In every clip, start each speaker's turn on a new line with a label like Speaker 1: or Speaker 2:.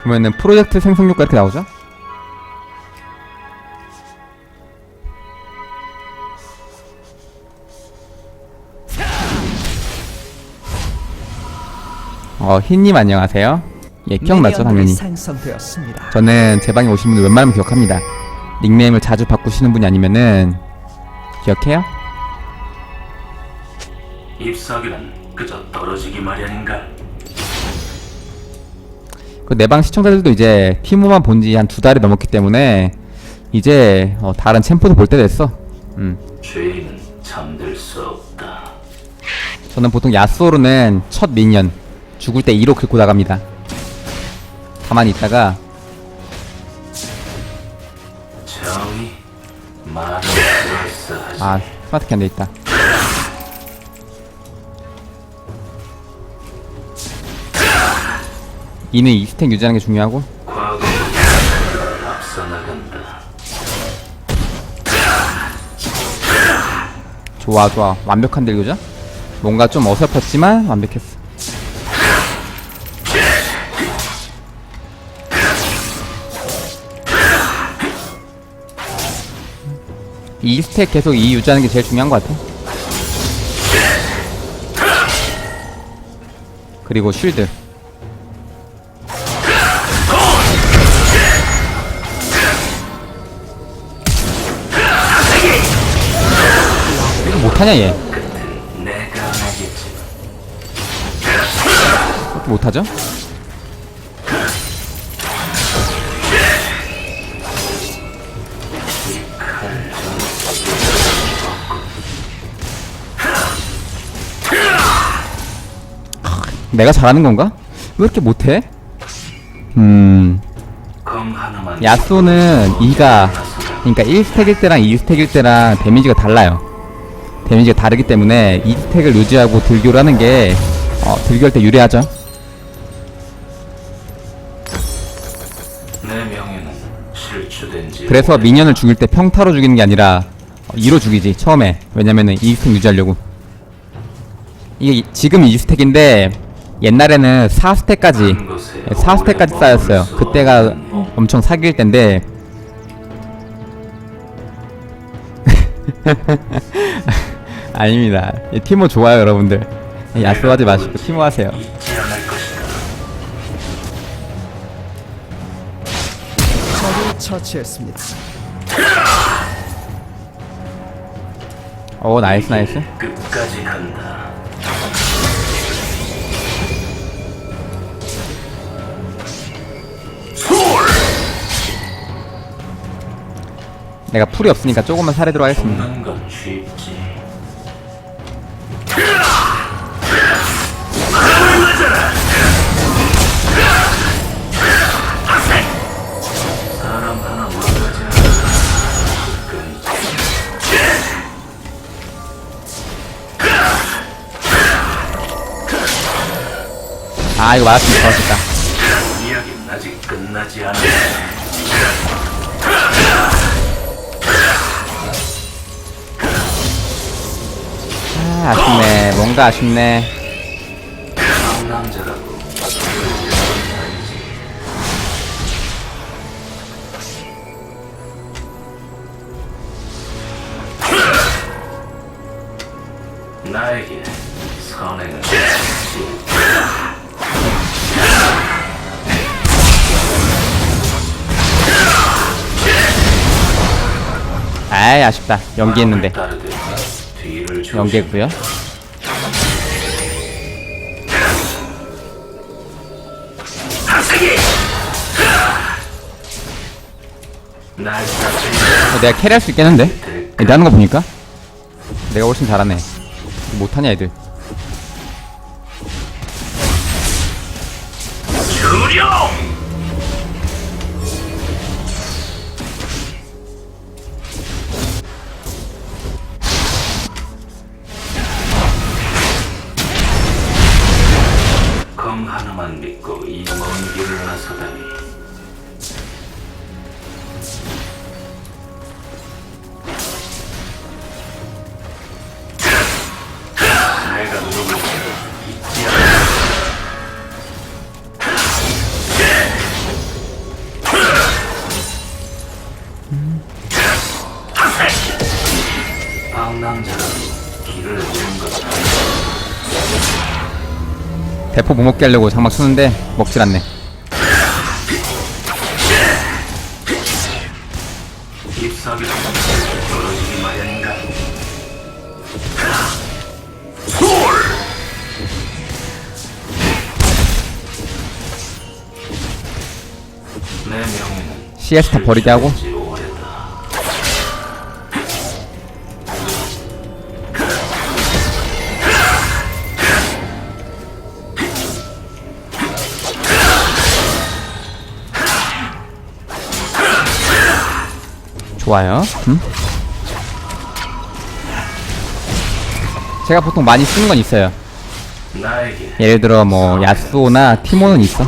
Speaker 1: 그러면은 프로젝트 생성료가 이렇게 나오죠? 어, 흰님 안녕하세요. 예, 기억나죠, 당연히.
Speaker 2: 생성되었습니다.
Speaker 1: 저는 제 방에 오신 분들 웬만하면 기억합니다. 닉네임을 자주 바꾸시는 분이 아니면은 기억해요?
Speaker 3: 잎사귀는 그저 떨어지기 마련인가?
Speaker 1: 그 내방 시청자들도 이제 티모만 본 지 한 두 달이 넘었기 때문에 이제 어, 다른 챔프도 볼 때 됐어. 음.
Speaker 3: 죄인은 잠들 수 없다.
Speaker 1: 저는 보통 야스오르는 첫 미니언 죽을 때 2로 긁고 나갑니다. 가만히 있다가. 아 스마트 캔데 있다. 이는 이 스택 유지하는 게 중요하고. 좋아 좋아 완벽한 딜교죠? 뭔가 좀 어설펐지만 완벽했어. 이 스택 계속 이 유지하는 게 제일 중요한 것 같아. 그리고 쉴드. 못하냐 얘? 그렇게 못하죠? 내가 잘하는 건가? 왜 이렇게 못해? 음. 야쏘는 2가 그러니까 1스택일 때랑 2스택일 때랑 데미지가 달라요. 데미지가 다르기 때문에 2스택을 유지하고 딜교를 하는 게 어, 딜교할 때 유리하죠. 그래서 미니언을 죽일 때 평타로 죽이는 게 아니라 2로 죽이지 처음에. 왜냐면은 2스택 유지하려고. 이게 이- 지금 2스택인데 옛날에는 4스택까지 4스택까지 쌓였어요. 그때가 엄청 사기일 텐데 아닙니다 이 티모 좋아요 여러분들 야스하지 마시고 티모 하세요.
Speaker 2: 적을 처치했습니다.
Speaker 1: 오 나이스 나이스
Speaker 3: 끝까지 간다.
Speaker 1: 내가 풀이 없으니까 조금만 살에 들어가겠습니다
Speaker 3: 쉽지. 아
Speaker 1: 이거 맞았으면 좋았겠다.
Speaker 3: 이야기는 아직 끝나지 않았다.
Speaker 1: 아 아쉽네. 뭔가 아쉽네 아이 아쉽다. 연기했는데.
Speaker 3: 따르는
Speaker 1: 어, 내가 캐리할 수 있겠는데? 애들 하는 거 보니까. 내가 훨씬 잘하네. 못하냐 애들 포 못 먹게 하려고 장막 쓰는데 먹질 않네. 다 버리게 하고 좋아요. 음? 제가 보통 많이 쓰는 건 있어요. 예를 들어 뭐 야스오나 티모는 있어.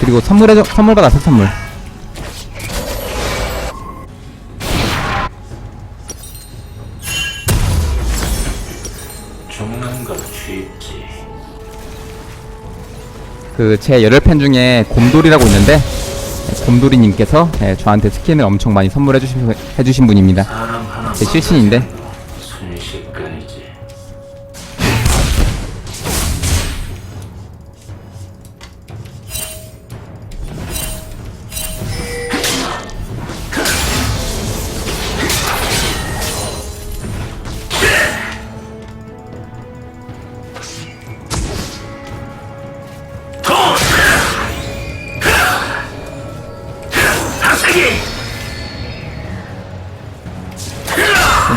Speaker 1: 그리고 선물해 선물 선물.
Speaker 3: 쉽지
Speaker 1: 그제 열혈 팬 중에 곰돌이라고 있는데 곰돌이님께서 예, 저한테 스킨을 엄청 많이 선물해 주신, 해주신 분입니다. 제 실신인데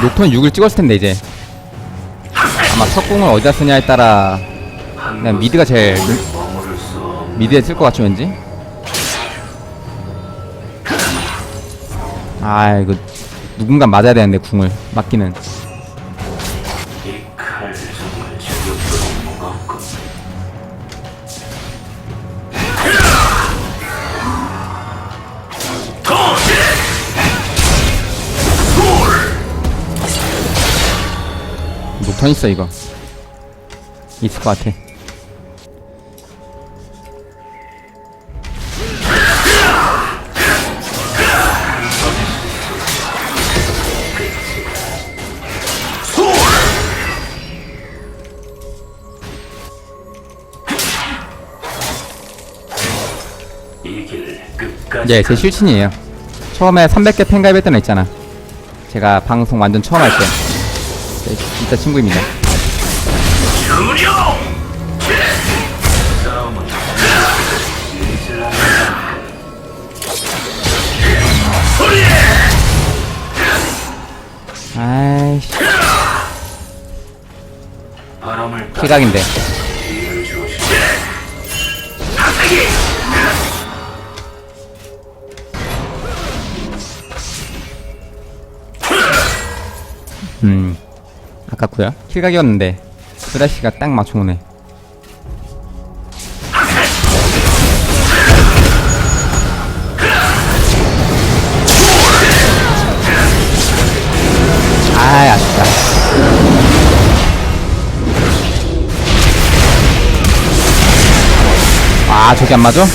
Speaker 1: 녹턴 6을 찍었을 텐데 이제. 아마 석궁을 어디다 쓰냐에 따라 그냥 미드가 제일 미드에 쓸 것 같죠 왠지? 아 이거 누군가 맞아야 되는데 궁을. 맞기는 턴 있어 이거 있을 것 같아 예, 제 실친이에요. 처음에 300개 팬 가입했던 애 있잖아. 제가 방송 완전 처음 할 때. 네, 진짜 친구입니다. 아이씨,
Speaker 3: 조심
Speaker 1: 음, 아깝고요. 킬각이었는데 쓰라시가 딱 맞춰오네. 아, 아쉽다. 아, 저기 안 맞아?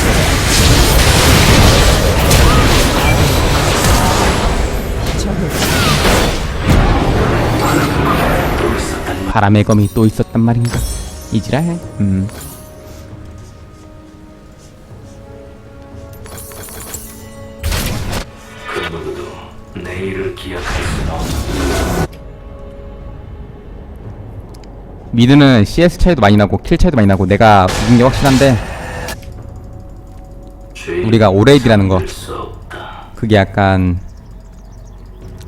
Speaker 1: 바람의 검이 또 있었단 말인가? 이지랄? 음.
Speaker 3: 그 누구도 내일을 기약할 수는 없는
Speaker 1: 미드는 CS 차이도 많이 나고 킬 차이도 많이 나고 내가 이긴 게 확실한데 우리가 오레이드라는 거 그게 약간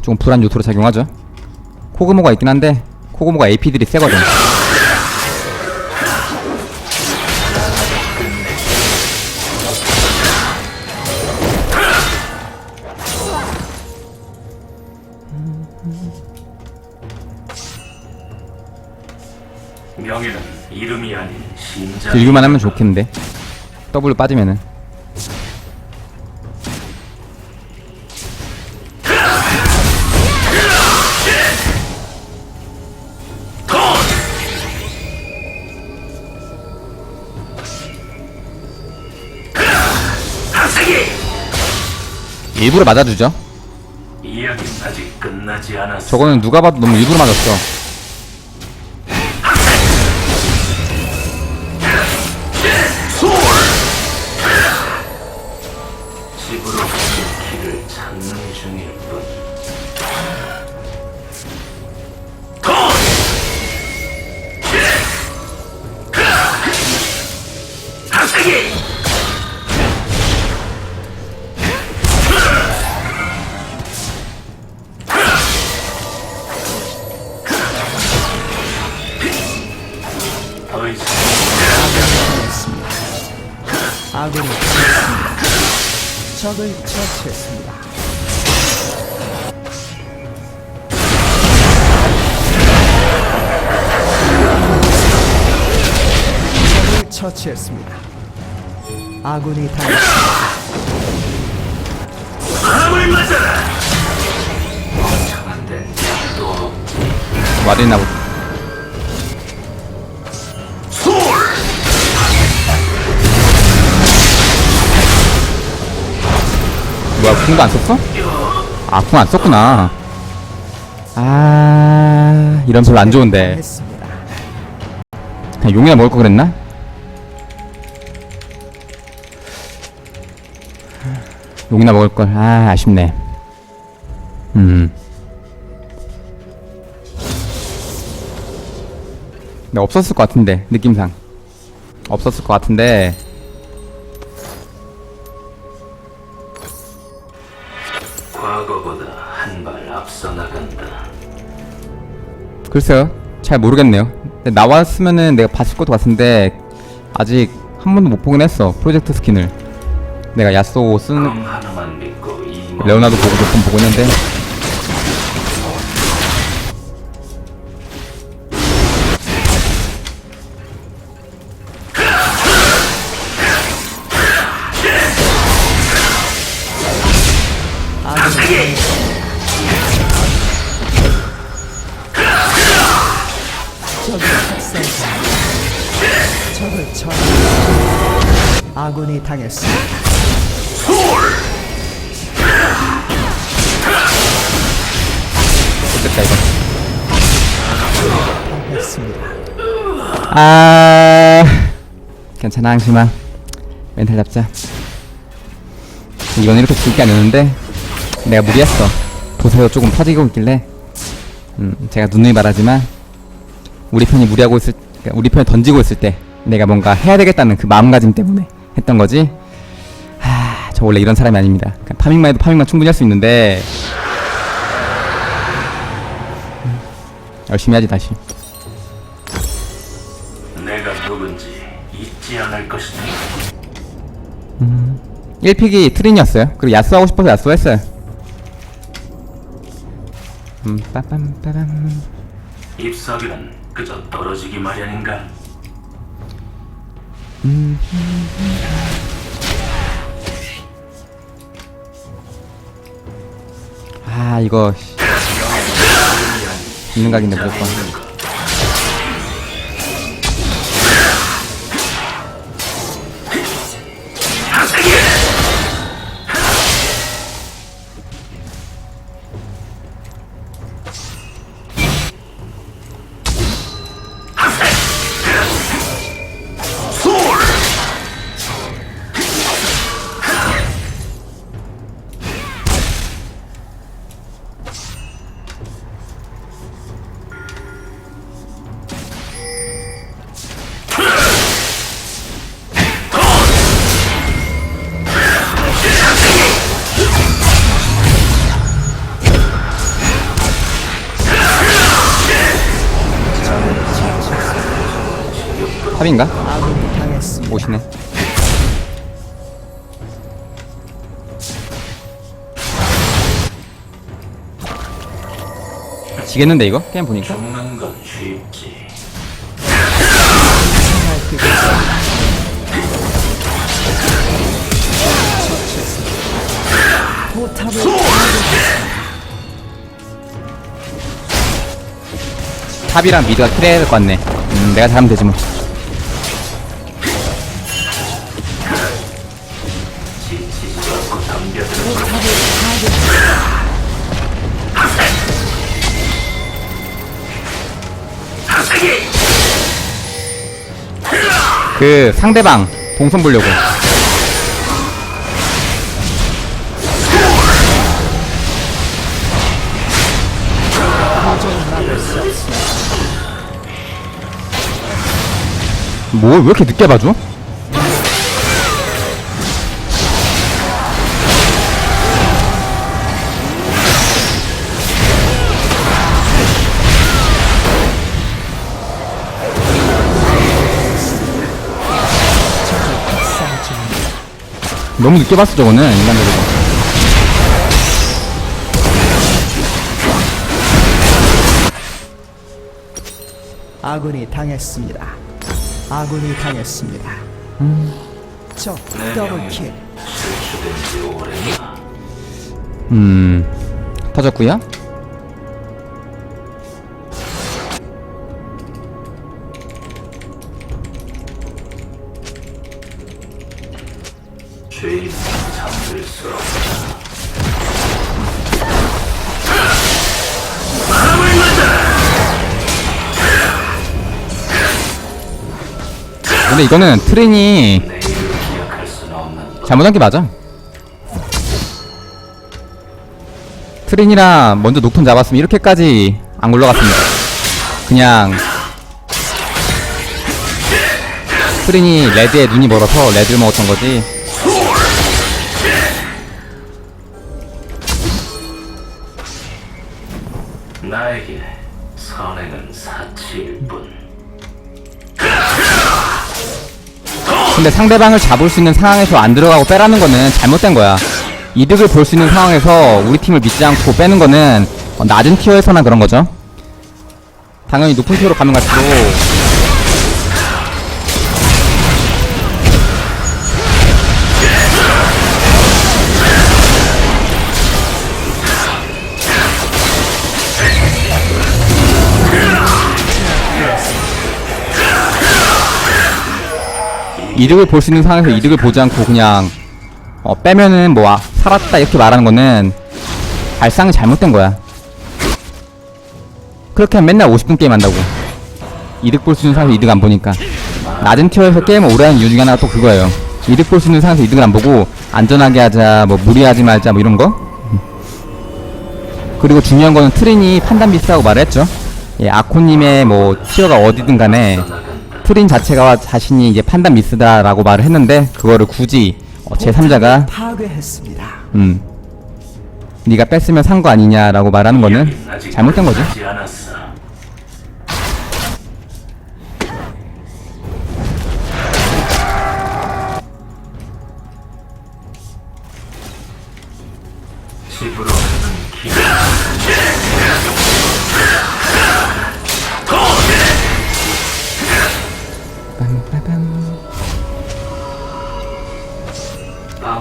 Speaker 1: 좀 불안 요소로 작용하죠. 코그모가 있긴 한데 코그모가 AP들이 세거든.
Speaker 3: 명예는 이름이 아닌 심장
Speaker 1: 들기만 하면 좋겠는데 W 빠지면은 일부러 맞아주죠. 저거는 누가 봐도 너무 일부러 맞았어.
Speaker 2: 적을 처치했습니다. 적을 처치했습니다. 아군이 당했습니다.
Speaker 3: 바람을 맞아라.
Speaker 1: 와드있나 보다 뭐야 궁도 안 썼어? 아 궁 안 썼구나 아 이런 별로 안 좋은데. 그냥 용이나 먹을 거 그랬나? 용이나 먹을 걸. 아, 아쉽네. 음. 네, 없었을 것 같은데, 느낌상. 없었을 것 같은데.
Speaker 3: 과거보다 한 발 앞서 나간다.
Speaker 1: 글쎄요. 잘 모르겠네요. 근데 나왔으면은 내가 봤을 것도 같은데, 아직 한 번도 못 보긴 했어. 프로젝트 스킨을. 내가 야쏘 쓰는,
Speaker 3: 꿈 하나만 믿고 이몸
Speaker 1: 레오나도 보고 몇 번 보고 있는데.
Speaker 2: 했습니다. 아
Speaker 1: 괜찮아 항심아. 멘탈 잡자. 이건 이렇게 줄게 아니었는데 내가 무리했어. 도세가 조금 퍼지고 있길래. 음 제가 누누이 말하지만 우리 편이 무리하고 있을 그러니까 우리 편이 던지고 있을 때 내가 뭔가 해야 되겠다는 그 마음가짐 때문에 했던 거지. 하 저 원래 이런 사람이 아닙니다. 그냥 파밍만 해도 파밍만 충분히 할 수 있는데. 음, 열심히 하지 다시
Speaker 3: 잊지 않을 것이다.
Speaker 1: 1픽이 트린이었어요. 그리고 야수 하고 싶어서 야수 했어요. 음, 빠빰빠밤.
Speaker 3: 잎사귀는 그저 떨어지기 마련인가?
Speaker 1: 아, 이거. 씨. 있는 각인데 무조건. 탑인가?
Speaker 2: 아군이 당했습니다.
Speaker 1: 오시네. 지겠는데 이거? 게임 보니까?
Speaker 3: 죽는 건 쉽지.
Speaker 2: 생활 그곳에 처치했습니다. 포탑을
Speaker 1: 탑이랑 미드가 트레야 될것 같네. 음, 내가 잘하면 되지 뭐. 그 상대방 동선 보려고 뭐 왜 이렇게 늦게 봐줘? 너무 늦게 봤어 저거는 인간적으로
Speaker 2: 아군이 당했습니다. 아군이 당했습니다. 적 더블킬.
Speaker 3: 오래나
Speaker 1: 음 터졌구요 근데 이거는 트린이 잘못한 게 맞아. 트린이라 먼저 높은 잡았으면 이렇게까지 안 굴러갔습니다. 그냥 트린이 레드에 눈이 멀어서 레드를 먹었던 거지.
Speaker 3: 나에게 선행은 사치일 뿐
Speaker 1: 근데 상대방을 잡을 수 있는 상황에서 안 들어가고 빼라는 거는 잘못된 거야. 이득을 볼 수 있는 상황에서 우리 팀을 믿지 않고 빼는 거는 어, 낮은 티어에서나 그런 거죠. 당연히 높은 티어로 가면 갈수록 이득을 볼 수 있는 상황에서 이득을 보지 않고 그냥 어, 빼면은 뭐 아, 살았다 이렇게 말하는 거는 발상이 잘못된 거야. 그렇게 하면 맨날 50분 게임 한다고. 이득 볼 수 있는 상황에서 이득 안 보니까. 낮은 티어에서 게임을 오래 하는 이유 중에 하나가 또 그거예요. 이득 볼 수 있는 상황에서 이득을 안 보고 안전하게 하자, 뭐 무리하지 말자, 뭐 이런 거. 음. 그리고 중요한 거는 트린이 판단 미스라고 말했죠. 예, 아코님의 뭐 티어가 어디든 간에 트린 자체가 자신이 이제 판단 미스다라고 말을 했는데 그거를 굳이 어, 제 3자가
Speaker 2: 파괴했습니다.
Speaker 1: 음 네가 뺐으면 산 거 아니냐라고 말하는 거는 잘못된 거죠.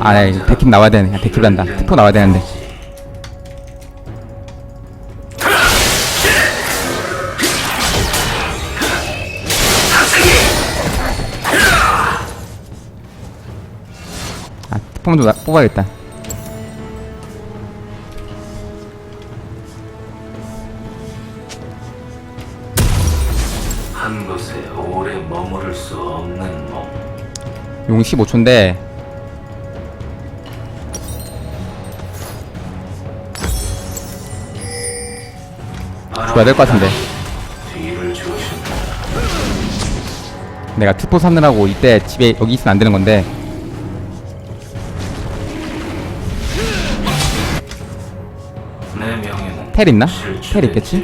Speaker 1: 아, 네, 데킥 나와야 되네. 아, 데킥 한다. 특포 나와야 되는데. 아, 특포 먼저 나- 뽑아야겠다.
Speaker 3: 한 곳에 오래 머무를 수 없는 몸.
Speaker 1: 용 15초인데 줘야 될 것 같은데. 내가 특포 사느라고 이때 집에 여기 있으면 안 되는 건데
Speaker 3: 내 명예는
Speaker 1: 텔 있나? 텔 있겠지?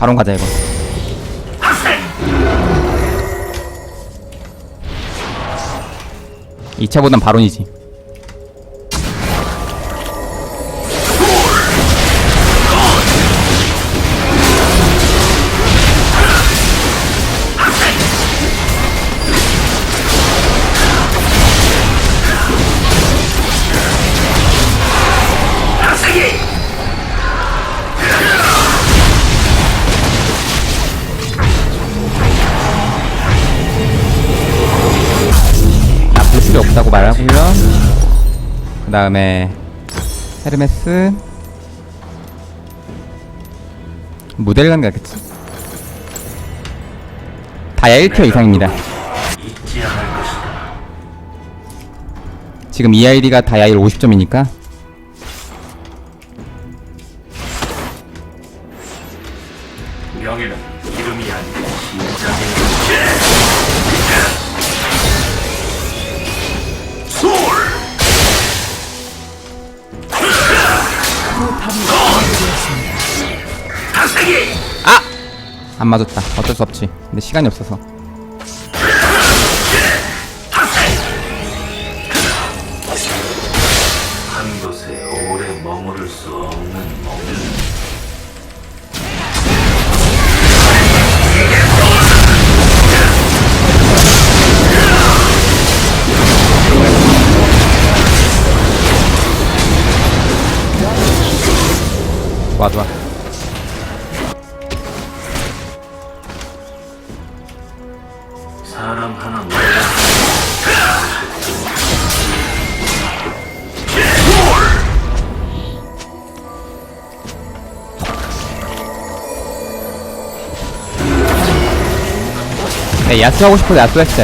Speaker 1: 바론 가자 이거. 이차보단 바론이지. 없다고 말하고요 그 다음에 헤르메스. 모델관 가겠지 다야 1티어 이상입니다. 지금 EID가 다야 1 50점이니까 안 맞았다. 어쩔 수 없지. 근데 시간이 없어서 좋아 좋아
Speaker 3: 사람 하나 몰라.
Speaker 1: 네 야수 하고 싶어도 야수 했어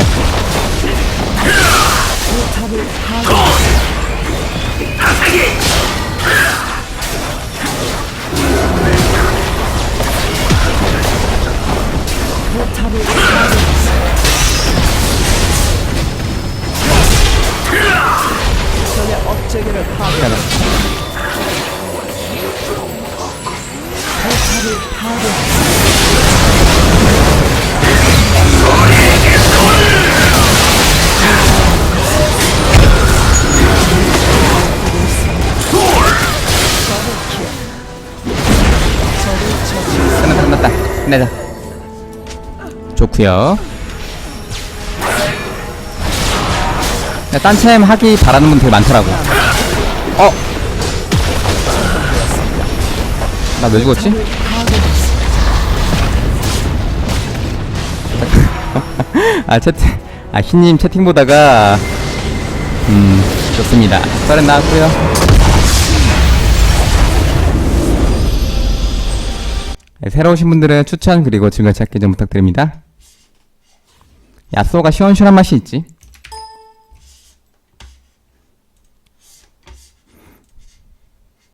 Speaker 1: 요
Speaker 2: 적의 업체계를 파괴.
Speaker 1: 그래서
Speaker 2: 포탑을 파괴.
Speaker 1: 끝났다 끝났다 끝내자 좋구요 야, 딴챔 하기 바라는 분 되게 많더라고 어? 나 왜 죽었지? 아 채팅 아 흰님 채팅 보다가 음 좋습니다 썰은 나왔고요 네, 새로 오신 분들은 추천 그리고 즐겨 찾기 좀 부탁드립니다 야쏘가 시원시원한 맛이 있지